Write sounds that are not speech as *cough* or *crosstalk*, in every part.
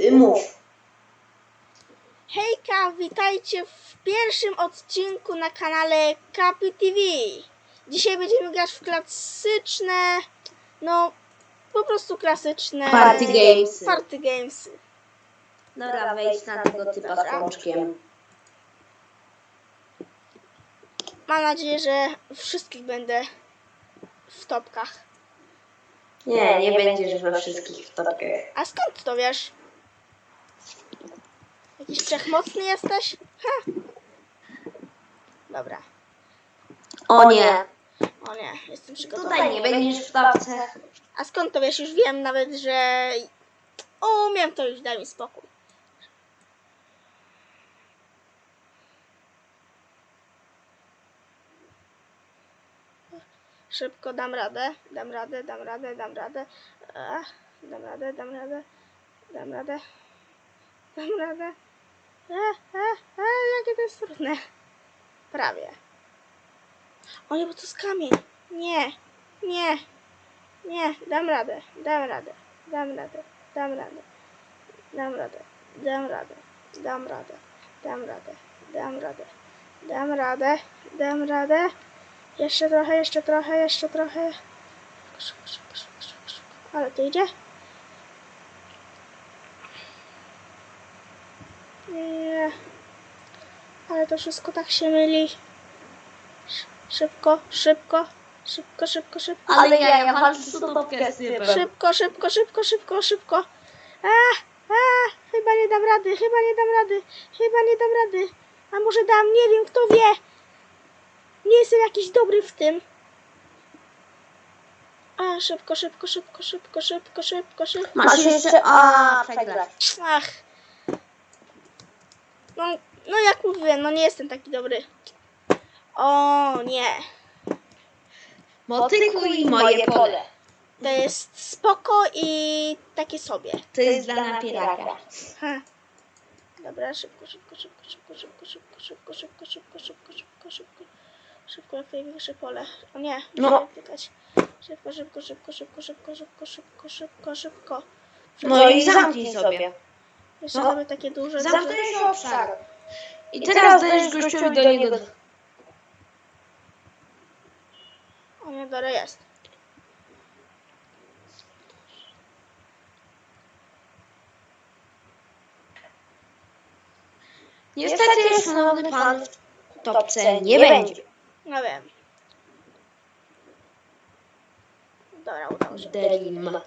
y, mów. Hejka, witajcie w pierwszym odcinku na kanale Kapi TV. Dzisiaj będziemy grać w klasyczne, no po prostu klasyczne Party gamesy. Party gamesy. Dobra, wejdź na tego typa z pączkiem. Mam nadzieję, że wszystkich będę w topkach. Nie, nie będziesz we wszystkich wtopkach. A skąd to wiesz? Jakiś wszechmocny jesteś? Ha. Dobra. O nie, O nie, jestem przygotowany. tutaj nie będziesz w topce. A skąd to wiesz? Już wiem nawet, że umiem to już, daj mi spokój. Szybko dam radę, dam radę, dam radę, dam radę. Ach, dam radę, dam radę, dam radę, dam radę. E, e, e, jakie to jest trudne. Prawie. O nie, bo to jest kamień. Nie, nie, nie, dam radę, dam radę, dam radę, dam radę, dam radę, dam radę, dam radę, dam radę, dam radę, dam radę, dam radę. Jeszcze trochę, jeszcze trochę, jeszcze trochę. Ale to idzie? Nie. Ale to wszystko tak się myli. Sz- Szybko, szybko, szybko, szybko, szybko. Ale ja, ja walczę z topkę z. Szybko, szybko, szybko, szybko, szybko. A, a, chyba nie dam rady, chyba nie dam rady, chyba nie dam rady. A może dam, nie wiem, kto wie. Nie jestem jakiś dobry w tym. A, szybko, szybko, szybko, szybko, szybko, szybko, szybko. Masz jeszcze... A, przegrać. Ach. No, no jak mówiłem, no nie jestem taki dobry. O nie. Motyku i moje pole. To jest spoko i takie sobie. To jest dla napieraka. Ha. Dobra, szybko, szybko, szybko, szybko, szybko, szybko, szybko, szybko, szybko, szybko, szybko, szybko. Szybko, jak największe pole. O nie, No. pykać. Szybko, szybko, szybko, szybko, szybko, szybko, szybko, szybko, szybko. No i zamknij sobie. Jeszcze no. mamy takie duże. Zamknij obszar. I teraz dajesz gościowi do niego... O nie, dobra, jest. Niestety, szanowny pan, w topce nie będzie. No wiem. Dobra, udało się. Dream.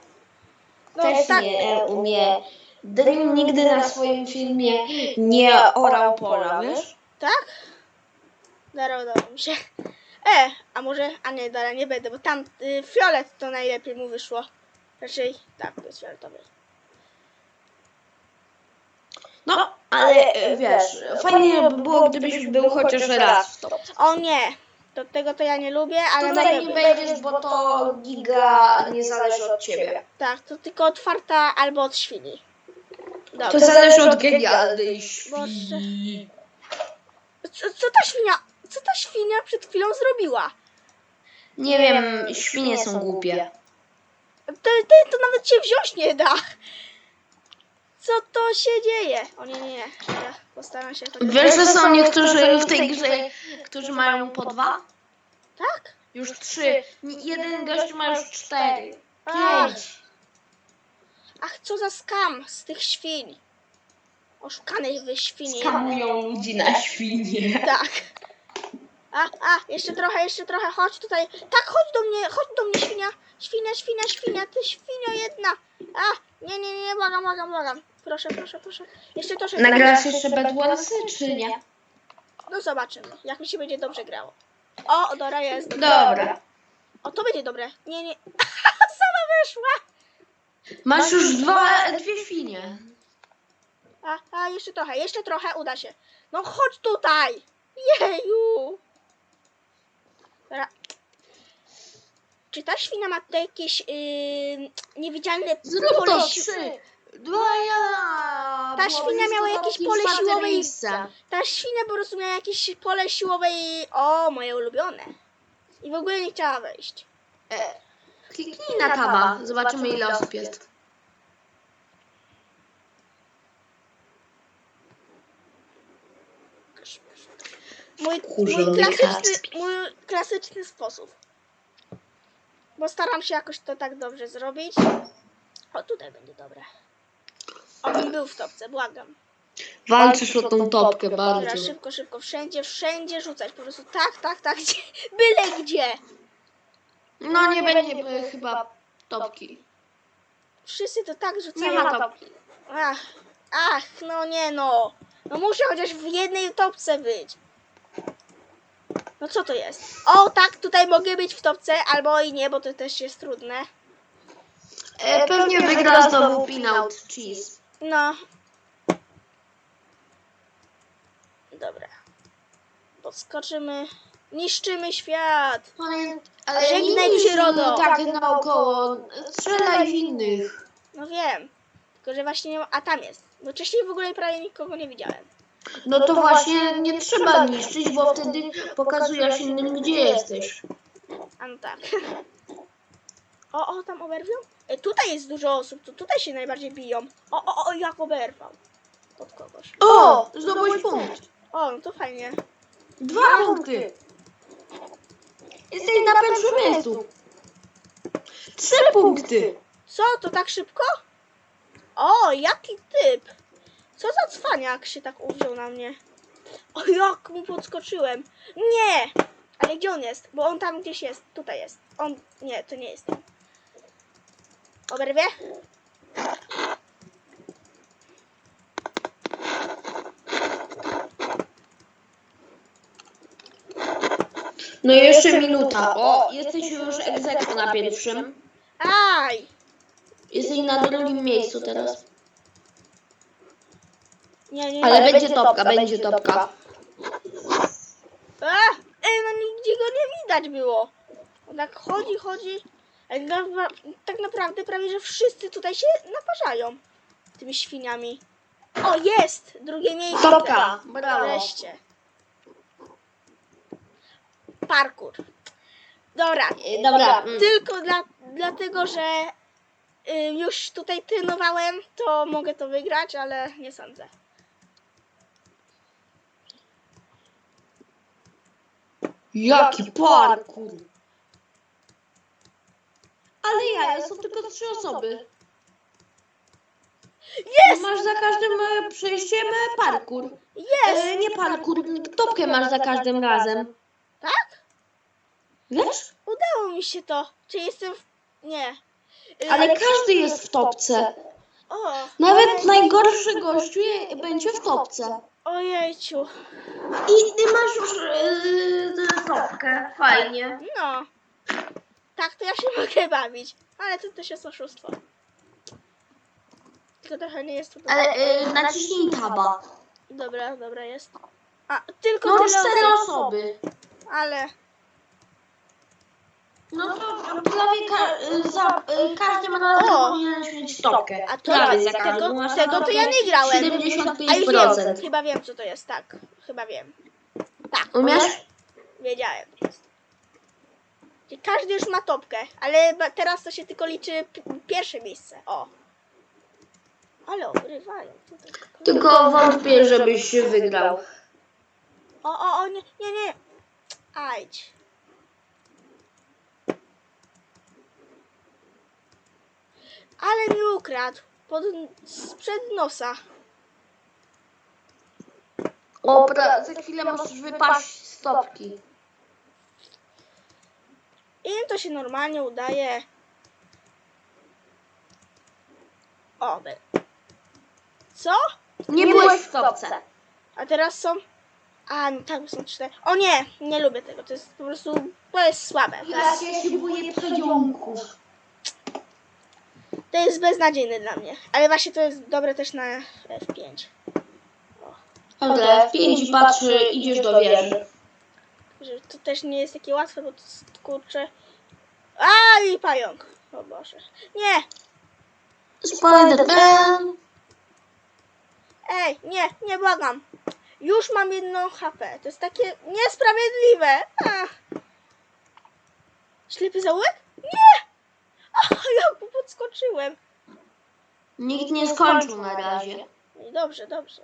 No Też tak, nie umie. Dream nigdy na swoim filmie nie orał pola, wiesz? tak? Dobra, udało mi się. E, a może, a nie, dobra, nie będę, bo tam y, fiolet to najlepiej mu wyszło. Raczej, tak, to jest fioletowy. No, ale e, wiesz, fajnie by było, gdybyś był chociaż raz w topce. O nie, do tego to ja nie lubię, ale Tutaj mogę nie będziesz, bo to giga nie zależy od ciebie. Tak, to tylko otwarta albo od świni. To zależy od genialnej świni. Co, co ta świnia, co ta świnia przed chwilą zrobiła? Nie wiem, świnie są głupie. To, to, to nawet cię wziąć nie da. Co to się dzieje? O nie, nie, nie. Ja postaram się chociaż... Wiesz, że są niektórzy w tej grze, którzy mają po dwa? Tak? Już trzy. Jeden gość ma już cztery. Pięć. Ach, co za skam z tych świń. Oszukanej wy świnie. Skamują ludzi na świnie. Tak. A, a, jeszcze trochę, jeszcze trochę, chodź tutaj. Tak, chodź do mnie, chodź do mnie, świnia. Świnia, świnia, świnia, ty świnio jedna. A, nie, nie, nie, błagam, błagam, błagam. Proszę, proszę, proszę. Jeszcze troszkę. Nagrasz jeszcze Bedwarsy, czy nie? No zobaczymy, jak mi się będzie dobrze grało. O, Dora jest. Dobra. O, to będzie dobre. Nie, nie. *laughs* Sama wyszła. Masz już dwa, dwie świnie. A, a, jeszcze trochę, jeszcze trochę, uda się. No chodź tutaj. Jeju. Dobra. Czy ta świnia ma tutaj jakieś yy, niewidzialne Zrób pole to si- trzy. Dwa ja. Ta świnia miała jakieś pole siłowe i- miejsce. Ta świnia po prostu miała jakieś pole siłowe i... O, moje ulubione. I w ogóle nie chciała wejść. E, kliknij na taba. Zobaczymy ile osób jest. Mój, mój, Kurzony klasyczny, mój klasyczny sposób. Bo staram się jakoś to tak dobrze zrobić. O, tutaj będzie dobre. Obym był w topce, błagam. Walczysz o tą topkę Dobra, bardzo. szybko, szybko, wszędzie, wszędzie rzucać. Po prostu tak, tak, tak, gdzie, *laughs* byle gdzie. No nie będzie e, chyba topki. Wszyscy to tak Nie rzucają. ma topki. Ach, ach, no nie no. No muszę chociaż w jednej topce być. No co to jest? O, tak, tutaj mogę być w topce, albo i nie, bo to też jest trudne. E, pewnie wygra znowu peanut cheese. No. Dobra. Podskoczymy. Niszczymy świat. Ale, ale Żegnaj nie przyrodo. tak naokoło. Strzelaj w innych. No wiem. Tylko, że właśnie nie ma... A tam jest. Bo wcześniej w ogóle prawie nikogo nie widziałem. No to właśnie nie trzeba niszczyć, bo wtedy pokazujesz innym, gdzie jesteś. A no tak. *laughs* O, o, tam oberwią? E, tutaj jest dużo osób, to tutaj się najbardziej biją. O, o, o, jak oberwał. Od kogoś. O! Zdobyłeś punkt. O, no to fajnie. Dwa punkty. Jesteś na pierwszym miejscu. Trzy punkty. Co, to tak szybko? O, jaki typ. Co za cwaniak się tak uwziął na mnie. O, jak mu podskoczyłem. Nie! Ale gdzie on jest? Bo on tam gdzieś jest. Tutaj jest. On... Nie, to nie jest. Oberwie? No jeszcze minuta. O, jesteś już egzekwo na pierwszym. Aj! Jesteś na drugim miejscu teraz. Nie, nie, nie. Ale będzie topka, będzie topka. A! Ej, no nigdzie go nie widać było. On tak chodzi, chodzi. Ale na, tak naprawdę prawie, że wszyscy tutaj się naparzają tymi świniami. O, jest! Drugie miejsce. Topka, brawo. Wreszcie. Parkour. Dobra. E, Dobra. mm. Tylko dla, dlatego, że y, już tutaj trenowałem, to mogę to wygrać, ale nie sądzę. Jaki parkour. Ale ja, są tylko trzy osoby. Jest! Masz za każdym e, przejściem e, parkour. Jest! E, nie parkour, topkę masz za każdym razem. Tak? Wiesz? Udało mi się to. Czy jestem w... Nie. Y, Ale każdy jest w topce. O, Nawet najgorszy gościu je- będzie w topce. Ojejciu. I ty masz już yy. Fajnie. No. Tak, to ja się *laughs* mogę bawić. Ale to też jest oszustwo. Tylko trochę nie jest to dobre. Ale yy, naciśnij taba. Dobra, dobra jest. A, tylko No tyle cztery osób. osoby. Ale... No to prawie ka y, za y, każdym razem O! powinieneś mieć topkę. A to, prawie za tego, każdym. Masz tego to ja nie grałem. A już wiem, 75%. chyba wiem co to jest, tak. Chyba wiem. Tak, Umiesz? wiedziałem. Każdy już ma topkę, ale ba- teraz to się tylko liczy p- pierwsze miejsce. O. Ale obrywają tutaj. Tylko wątpię, żebyś wygrał. O, o, o, nie, nie, nie. Ajdź. Ale mi ukradł. Pod, sprzed nosa. O, pra, za chwilę możesz wypaść z topki. Im to się normalnie udaje. O, by. Co? Nie byłeś w topce. A teraz są. A, no tak, są cztery. O nie, nie lubię tego. To jest po prostu. To jest słabe. Ja się boję przedziomków. To jest beznadziejne dla mnie. Ale właśnie to jest dobre też na F5. Dobra, w pięć patrzy, idziesz do wieży. Że to też nie jest takie łatwe, bo to jest, kurczę. A i pająk. O Boże. Nie! Spider-Man. Ej, nie, nie błagam. Już mam jedno HP. To jest takie niesprawiedliwe. Ach. Ślepy zaułek? Nie! Ach, jak mu podskoczyłem. Nikt nie skończył na razie. No i dobrze, dobrze.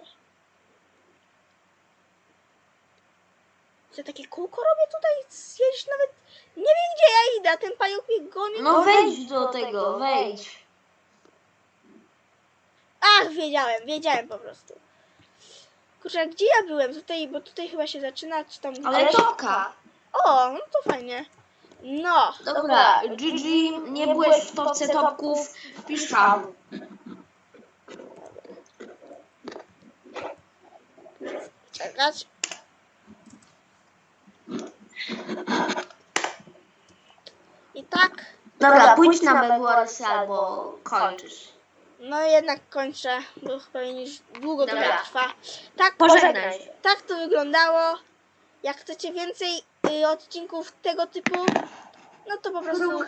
Co ja takie kółko robię tutaj? Jedziesz nawet... Nie wiem gdzie ja idę, a ten pająk mnie goni. No wejdź do tego, wejdź. Ach, wiedziałem, wiedziałem po prostu. Kurczę, gdzie ja byłem? Tutaj, bo tutaj chyba się zaczyna, czy tam... Ale topka. O, no to fajnie. No. Dobra, GG, nie byłeś w topce topków, wpisz tam. Czekać. I tak, Dobra, pójdź na Bedwarsy albo kończysz. no jednak kończę, bo chyba już długo to Dobra. trwa. Tak, Pożegnaj tak to wyglądało. Jak chcecie więcej y, odcinków tego typu, no to po prostu